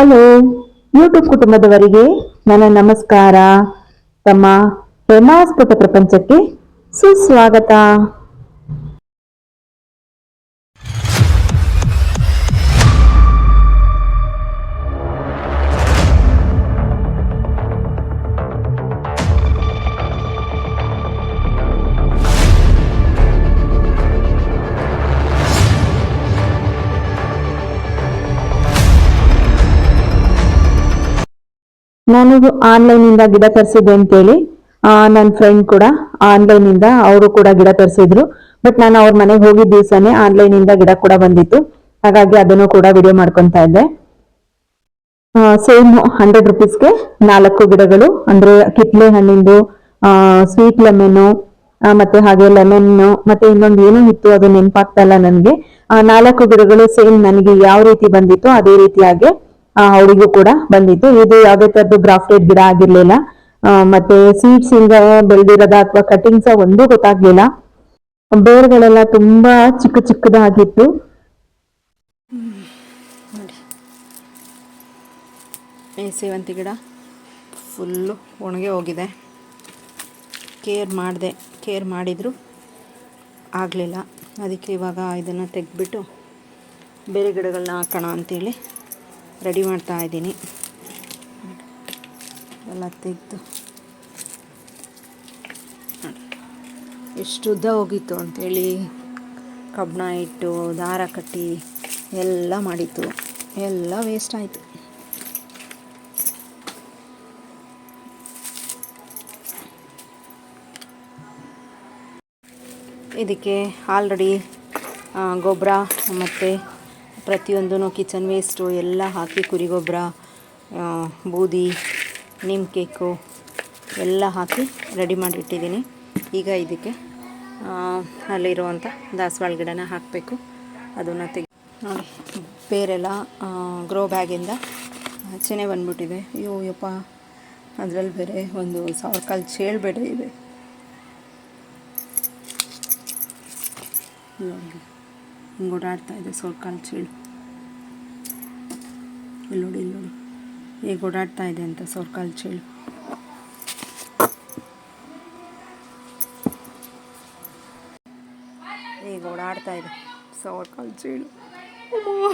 Hello YouTube ಕುಟುಂಬದವರಿಗೆ ನನ್ನ ನಮಸ್ಕಾರ. ತಮ್ಮ ಪ್ರೇಮಾಸ್ಪದ ಪ್ರಪಂಚಕ್ಕೆ ಸುಸ್ವಾಗತ. ನಾನು ಆನ್ಲೈನ್ ಇಂದ ಗಿಡ ತರಿಸಿದ್ದೆ ಅಂತೇಳಿ. ನನ್ನ ಫ್ರೆಂಡ್ ಕೂಡ ಆನ್ಲೈನ್ ಇಂದ ಅವರು ಕೂಡ ಗಿಡ ತರಿಸಿದ್ರು. ಬಟ್ ನಾನು ಅವ್ರ ಮನೆಗೆ ಹೋಗಿದ್ದ ದಿವಸನೇ ಆನ್ಲೈನ್ ಇಂದ ಗಿಡ ಕೂಡ ಬಂದಿತ್ತು. ಹಾಗಾಗಿ ಅದನ್ನು ಕೂಡ ವಿಡಿಯೋ ಮಾಡ್ಕೊತ ಇದ್ದೆ. ಸೇಮ್ ಹಂಡ್ರೆಡ್ ರುಪೀಸ್ಗೆ ನಾಲ್ಕು ಗಿಡಗಳು. ಅಂದ್ರೆ ಕಿತ್ಲೆ ಹಣ್ಣಿಂದು ಸ್ವೀಟ್ ಲೆಮನ್ನು ಮತ್ತೆ ಹಾಗೆ ಲೆಮನ್ನು ಮತ್ತೆ ಇನ್ನೊಂದು ಏನೋ ಇತ್ತು, ಅದು ನೆನಪಾಗ್ತಾ ಇಲ್ಲ ನನಗೆ. ನಾಲ್ಕು ಗಿಡಗಳು ಸೇಮ್ ನನಗೆ ಯಾವ ರೀತಿ ಬಂದಿತ್ತು ಅದೇ ರೀತಿಯಾಗಿ ಆ, ಅವಳಿಗೂ ಕೂಡ ಬಂದಿತ್ತು. ಇದು ಯಾವುದೇ ತರದ್ದು ಗ್ರಾಫ್ಟೆಡ್ ಗಿಡ ಆಗಿರ್ಲಿಲ್ಲ. ಮತ್ತೆ ಸೀಡ್ಸ್ ಇಂದ ಬೆಳೆದಿರೋದ ಅಥವಾ ಕಟಿಂಗ್ಸ್ ಒಂದೂ ಗೊತ್ತಾಗ್ಲಿಲ್ಲ. ಬೇರ್ಗಳೆಲ್ಲ ತುಂಬಾ ಚಿಕ್ಕ ಚಿಕ್ಕದಾಗಿತ್ತು. ಸೇವಂತಿ ಗಿಡ ಫುಲ್ಲು ಒಣಗೆ ಹೋಗಿದೆ. ಕೇರ್ ಮಾಡಿದೆ ಕೇರ್ ಮಾಡಿದ್ರು ಆಗಲಿಲ್ಲ. ಅದಕ್ಕೆ ಇವಾಗ ಇದನ್ನು ತೆಗೆದ್ಬಿಟ್ಟು ಬೇರೆ ಗಿಡಗಳನ್ನ ಹಾಕೋಣ ಅಂತೇಳಿ ರೆಡಿ ಮಾಡ್ತಾ ಇದ್ದೀನಿ. ಎಲ್ಲ ತೆಗೆದು. ಎಷ್ಟು ಉದ್ದ ಹೋಗಿತ್ತು ಅಂಥೇಳಿ ಕಬ್ಬಣ ಇಟ್ಟು, ದಾರ ಕಟ್ಟಿ, ಎಲ್ಲ ಮಾಡಿತ್ತು. ಎಲ್ಲ ವೇಸ್ಟ್ ಆಯಿತು. ಇದಕ್ಕೆ ಆಲ್ರೆಡಿ ಗೊಬ್ಬರ ಮತ್ತು ಪ್ರತಿಯೊಂದೂ ಕಿಚನ್ ವೇಸ್ಟು ಎಲ್ಲ ಹಾಕಿ ಕುರಿ ಗೊಬ್ಬರ ಬೂದಿ ನಿಮ್ ಕೇಕು ಎಲ್ಲ ಹಾಕಿ ರೆಡಿ ಮಾಡಿಟ್ಟಿದ್ದೀನಿ. ಈಗ ಇದಕ್ಕೆ ಅಲ್ಲಿರುವಂಥ ದಾಸವಾಳ ಗಿಡನ ಹಾಕಬೇಕು. ಅದನ್ನು ತೆಗಿ ನೋಡಿ ಬೇರೆಲ್ಲ ಗ್ರೋ ಬ್ಯಾಗಿಂದ ಆಚೆನೇ ಬಂದ್ಬಿಟ್ಟಿದೆ. ಅಯ್ಯೋ, ಯಪ್ಪ. ಅದರಲ್ಲಿ ಬೇರೆ ಒಂದು ಸಾವಿರ ಕಾಲು ಚೇಳು ಇದೆ. ನೋಡಿ. ಹಿಂಗೆ ಓಡಾಡ್ತಾ ಇದೆ. ಸೋರ್ಕಾಲ್ ಚೇಳು. ಇಲ್ಲಿ ನೋಡಿ ಇಲ್ಲಿ ನೋಡಿ. ಹೇಗೆ ಓಡಾಡ್ತಾ ಇದೆ ಅಂತ ಸೋರ್ಕಾಲ್ ಚೇಳು. ಈಗ ಓಡಾಡ್ತಾ ಇದೆ ಸೋರ್ಕಾಲ್ ಚೇಳು ಅಮ್ಮೋ.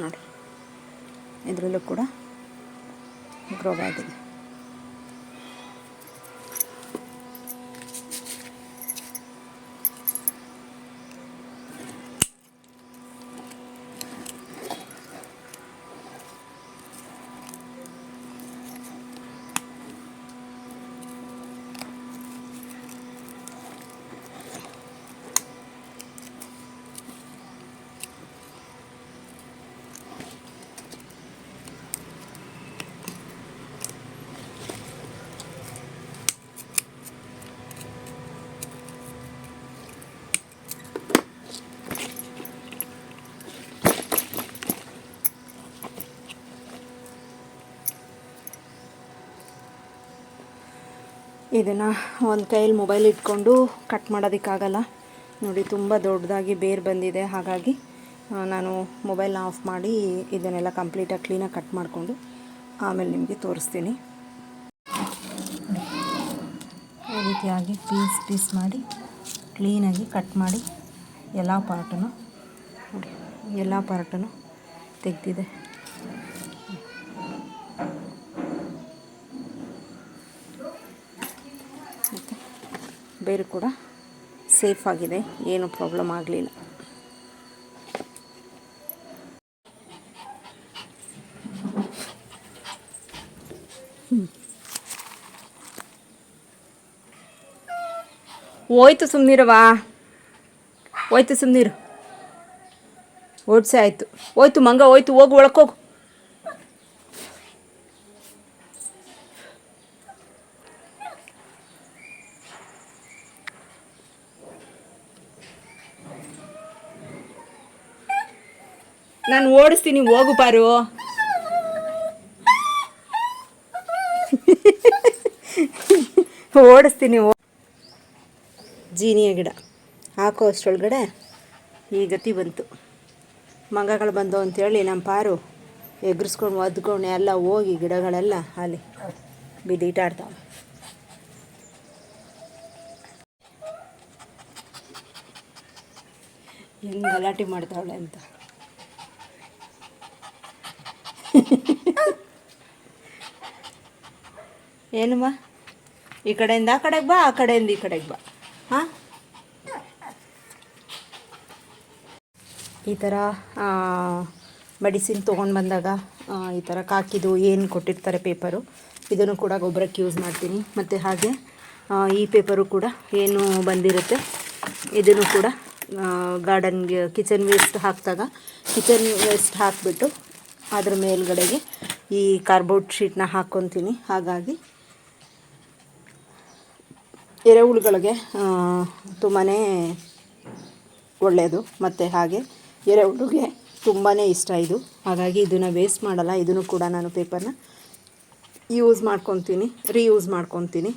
ನೋಡಿ ಇದರಲ್ಲೂ ಕೂಡ ಗ್ರೋ ಬ್ಯಾಗ್ ಇದೆ ಇದನ್ನು ಒಂದು ಕೈಯಲ್ಲಿ ಮೊಬೈಲ್ ಇಟ್ಕೊಂಡು ಕಟ್ ಮಾಡೋದಕ್ಕಾಗಲ್ಲ. ನೋಡಿ, ತುಂಬ ದೊಡ್ಡದಾಗಿ ಬೇರ್ ಬಂದಿದೆ. ಹಾಗಾಗಿ ನಾನು ಮೊಬೈಲ್ನ ಆಫ್ ಮಾಡಿ ಇದನ್ನೆಲ್ಲ ಕಂಪ್ಲೀಟಾಗಿ ಕ್ಲೀನಾಗಿ ಕಟ್ ಮಾಡಿಕೊಂಡು ಆಮೇಲೆ ನಿಮಗೆ ತೋರಿಸ್ತೀನಿ. ಈ ರೀತಿಯಾಗಿ ಪೀಸ್ ಪೀಸ್ ಮಾಡಿ ಕ್ಲೀನಾಗಿ ಕಟ್ ಮಾಡಿ ಎಲ್ಲ ಪಾರ್ಟನ್ನು ನೋಡಿ, ಎಲ್ಲ ಪಾರ್ಟನ್ನು ತೆಗೆದಿದೆ. ಬೇರು ಕೂಡ ಸೇಫ್ ಆಗಿದೆ. ಏನು ಪ್ರಾಬ್ಲಮ್ ಆಗಲಿಲ್ಲ. ಹೋಯ್ತು ಸುಮ್ಮನಿರವಾ ಹೋಯ್ತು ಸುಮ್ಮನಿರು ಓಡಿಸೆ ಆಯಿತು. ಹೋಯ್ತು ಮಂಗ, ಹೋಯ್ತು ಹೋಗು ಒಳಕೋಗು ನಾನು ಓಡಿಸ್ತೀನಿ, ಹೋಗು ಪಾರು. ಓಡಿಸ್ತೀನಿ ಜೀನಿಯ ಗಿಡ. ಹಾಕೋ ಅಷ್ಟೊಳಗಡೆ ಈ ಗತಿ ಬಂತು. ಮಂಗಗಳು ಬಂದವು ಅಂತೇಳಿ ನಮ್ಮ ಪಾರು ಎಗ್ರಿಸ್ಕೊಂಡು ಒದ್ಕೊಂಡು, ಎಲ್ಲ ಹೋಗಿ ಗಿಡಗಳೆಲ್ಲ ಅಲ್ಲಿ ಬಿದ್ದೀಟಾಡ್ತಾವೆ ಹೆಂಗೆ ಗಲಾಟೆ ಮಾಡ್ತಾವಳೆ ಅಂತ. ಏನಮ್ಮ? ಈ ಕಡೆಯಿಂದ ಆ ಕಡೆಗೆ ಬಾ, ಆ ಕಡೆಯಿಂದ ಈ ಕಡೆಗೆ ಬಾ. ಹಾಂ? ಈ ಥರ ಮೆಡಿಸಿನ್ ತೊಗೊಂಡು ಬಂದಾಗ ಈ ಥರ ಕಾಕಿದು ಏನು ಕೊಟ್ಟಿರ್ತಾರೆ ಪೇಪರು, ಇದನ್ನು ಕೂಡ ಗೊಬ್ಬರಕ್ಕೆ ಯೂಸ್ ಮಾಡ್ತೀನಿ. ಮತ್ತು ಹಾಗೆ ಈ ಪೇಪರು ಕೂಡ ಏನು ಬಂದಿರುತ್ತೆ, ಇದನ್ನು ಕೂಡ ಗಾರ್ಡನ್ಗೆ, ಕಿಚನ್ ವೇಸ್ಟ್ ಹಾಕಿದಾಗ, ಕಿಚನ್ ವೇಸ್ಟ್ ಹಾಕಿಬಿಟ್ಟು, ಅದ್ರ ಮೇಲ್ಗಡೆಗೆ ಈ ಕಾರ್ಬೋರ್ಡ್ ಶೀಟ್ನ ಹಾಕ್ಕೊತೀನಿ ಹಾಗಾಗಿ ಎರೆಹುಳುಗಳಿಗೆ ತುಂಬಾ ಒಳ್ಳೆಯದು. ಮತ್ತು ಹಾಗೆ ಎರೆಹುಳುಗೆ ತುಂಬಾ ಇಷ್ಟ ಇದು. ಹಾಗಾಗಿ ಇದನ್ನು ವೇಸ್ಟ್ ಮಾಡಲ್ಲ. ಇದನ್ನು ಕೂಡ ನಾನು ಪೇಪರ್ನ ಯೂಸ್ ಮಾಡ್ಕೊತೀನಿ ರೀಯೂಸ್ ಮಾಡ್ಕೊತೀನಿ.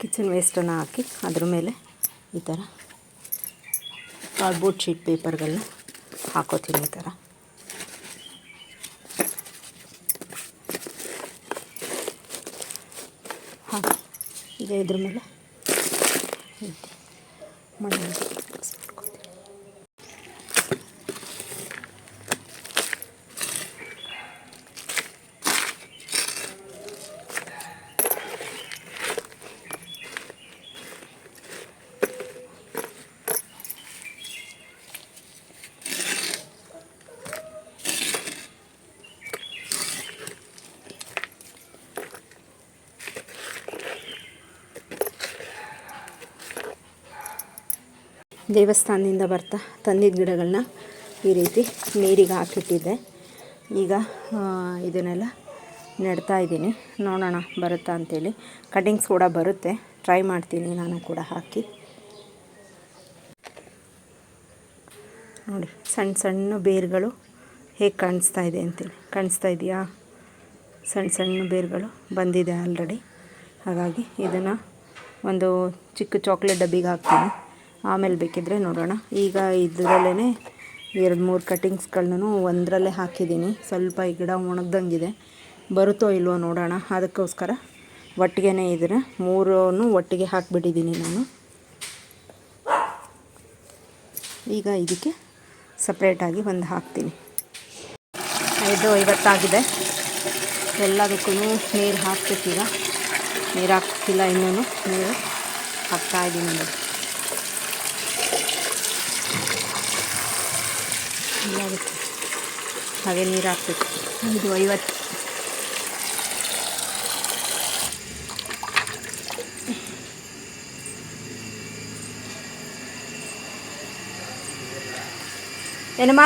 ಕಿಚನ್ ವೇಸ್ಟನ್ನು ಹಾಕಿ ಅದ್ರ ಮೇಲೆ ಈ ಥರ ಕಾರ್ಡ್ಬೋರ್ಡ್ ಶೀಟ್ ಪೇಪರ್ಗಳನ್ನ ಹಾಕೋತೀನಿ ಈ ಥರ ಇದ್ರ ಮೇಲೆ. ಮಣ್ಣು ದೇವಸ್ಥಾನದಿಂದ ಬರ್ತಾ ತಂದಿದ್ದ ಗಿಡಗಳನ್ನ ಈ ರೀತಿ ನೀರಿಗೆ ಹಾಕಿಟ್ಟಿದ್ದೆ. ಈಗ ಇದನ್ನೆಲ್ಲ ನೆಡ್ತಾ ಇದ್ದೀನಿ. ನೋಡೋಣ ಬರುತ್ತಾ ಅಂತೇಳಿ. ಕಟಿಂಗ್ಸ್ ಕೂಡ ಬರುತ್ತೆ. ಟ್ರೈ ಮಾಡ್ತೀನಿ ನಾನು ಕೂಡ ಹಾಕಿ. ನೋಡಿ ಸಣ್ಣ ಸಣ್ಣ ಬೇರುಗಳು ಹೇಗೆ ಕಾಣಿಸ್ತಾ ಇದೆ ಅಂತೇಳಿ. ಕಾಣಿಸ್ತಾ ಇದೆಯಾ? ಸಣ್ಣ ಸಣ್ಣ ಬೇರುಗಳು ಬಂದಿದೆ ಆಲ್ರೆಡಿ ಹಾಗಾಗಿ ಇದನ್ನು ಒಂದು ಚಿಕ್ಕ ಚಾಕ್ಲೇಟ್ ಡಬ್ಬಿಗೆ ಹಾಕ್ತೀನಿ. ಆಮೇಲೆ ಬೇಕಿದ್ದರೆ ನೋಡೋಣ. ಈಗ ಇದರಲ್ಲೇ ಎರಡು ಮೂರು ಕಟಿಂಗ್ಸ್ಗಳನ್ನೂ ಒಂದರಲ್ಲೇ ಹಾಕಿದ್ದೀನಿ. ಸ್ವಲ್ಪ ಈ ಗಿಡ ಒಣಗ್ದಂಗಿದೆ. ಬರುತ್ತೋ ಇಲ್ವೋ ನೋಡೋಣ. ಅದಕ್ಕೋಸ್ಕರ ಒಟ್ಟಿಗೆ ಇದ್ರೆ ಮೂರನ್ನು ಒಟ್ಟಿಗೆ ಹಾಕಿಬಿಟ್ಟಿದ್ದೀನಿ ನಾನು. ಈಗ ಇದಕ್ಕೆ ಸಪ್ರೇಟಾಗಿ ಒಂದು ಹಾಕ್ತೀನಿ. ಇದು ಐವತ್ತಾಗಿದೆ. ಎಲ್ಲದಕ್ಕೂ ನೀರು ಹಾಕ್ಬೇಕೀಗ. ನೀರು ಹಾಕ್ತಿಲ್ಲ ಇನ್ನೂ ನೀರು ಹಾಕ್ತಾ ಇದ್ದೀನಿ ನೋಡಿ ಎಲ್ಲದಕ್ಕೂ ಹಾಗೆ ನೀರು ಹಾಕ್ಬೇಕು ಐದು ಐವತ್ತು ಏನಮ್ಮ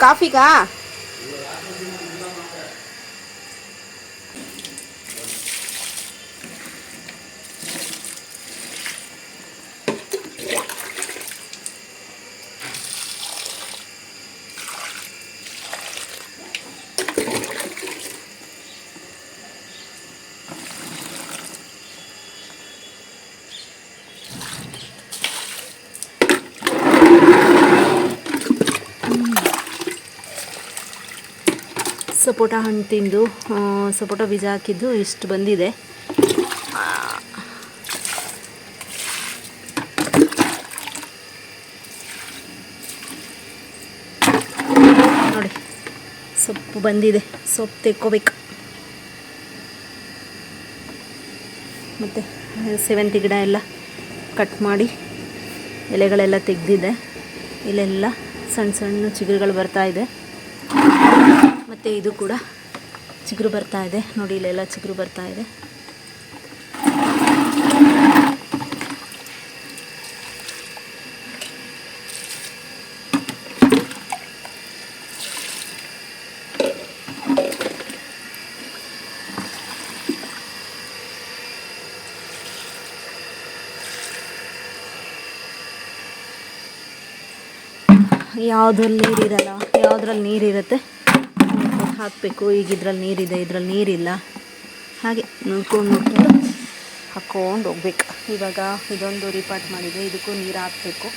ಕಾಫಿಗಾ ಸಪೋಟ ಹಣ್ಣು ತಿಂದು ಸಪೋಟ ಬೀಜ ಹಾಕಿದ್ದು ಇಷ್ಟು ಬಂದಿದೆ? ನೋಡಿ, ಸೊಪ್ಪು ಬಂದಿದೆ. ಸೊಪ್ಪು ತೆಕ್ಕೋಬೇಕು. ಮತ್ತು, ಸೇವಂತಿ ಗಿಡ ಎಲ್ಲ ಕಟ್ ಮಾಡಿ ಎಲೆಗಳೆಲ್ಲ ತೆಗೆದಿದೆ. ಇಲ್ಲೆಲ್ಲ ಸಣ್ಣ ಸಣ್ಣ ಚಿಗುರುಗಳು ಬರ್ತಾ ಇದೆ. ಮತ್ತು ಇದು ಕೂಡ ಚಿಗುರು ಬರ್ತಾ ಇದೆ. ನೋಡಿ, ಇಲ್ಲೆಲ್ಲ ಚಿಗುರು ಬರ್ತಾ ಇದೆ. ಯಾವುದ್ರಲ್ಲಿ ನೀರಿರಲ್ಲ? ಯಾವುದ್ರಲ್ಲಿ ನೀರಿರುತ್ತೆ? ಹಾಕಬೇಕು. ಈಗ ಇದ್ರಲ್ಲಿ ನೀರಿದೆ, ಇದ್ರಲ್ಲಿ ನೀರಿಲ್ಲ. ಹಾಗೆ ನೋಡ್ಕೊಂಡು ನೋಡ್ಕೊಂಡು ಹಾಕ್ಕೊಂಡು ಹೋಗ್ಬೇಕು. ಇವಾಗ ಇದೊಂದು ರಿಪಾರ್ಟ್ ಮಾಡಿದೆ. ಇದಕ್ಕೂ ನೀರು ಹಾಕಬೇಕು.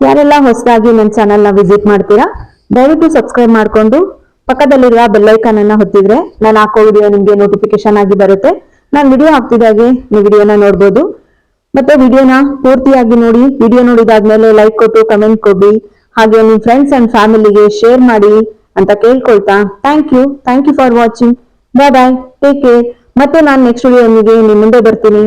ಯಾರೆಲ್ಲ ಹೊಸದಾಗಿ ನನ್ನ ಚಾನಲ್ನ ವಿಸಿಟ್ ಮಾಡ್ತೀರಾ, ದಯವಿಟ್ಟು ಸಬ್ಸ್ಕ್ರೈಬ್ ಮಾಡ್ಕೊಂಡು ಪಕ್ಕದಲ್ಲಿರುವ ಬೆಲ್ಲೈಕನ್ ಅನ್ನ ಹೊತ್ತಿದ್ರೆ ನಾನು ಹಾಕೋ ವಿಡಿಯೋ ನಿಮಗೆ ನೋಟಿಫಿಕೇಶನ್ ಆಗಿ ಬರುತ್ತೆ. ನಾನು ವಿಡಿಯೋ ಹಾಕ್ತಿದ್ದಾಗೆ ನೀವು ವಿಡಿಯೋನ ನೋಡ್ಬೋದು. ಮತ್ತೆ ವಿಡಿಯೋನ ಪೂರ್ತಿಯಾಗಿ ನೋಡಿ ವಿಡಿಯೋ ನೋಡಿದಾದ್ಮೇಲೆ ಲೈಕ್ ಕೊಟ್ಟು ಕಮೆಂಟ್ ಕೊಡಿ. ಹಾಗೆ ನಿಮ್ಮ ಫ್ರೆಂಡ್ಸ್ ಅಂಡ್ ಫ್ಯಾಮಿಲಿಗೆ ಶೇರ್ ಮಾಡಿ. ಅಂತ ಕೇಳ್ಕೊಳ್ತಾ thank you thank you for watching bye bye take care ಮತ್ತೆ ನಾನು ನೆಕ್ಸ್ಟ್ ವಿಡಿಯೋನಿಗೆ ನಿಮ್ಮ ಮುಂದೆ ಬರ್ತೀನಿ.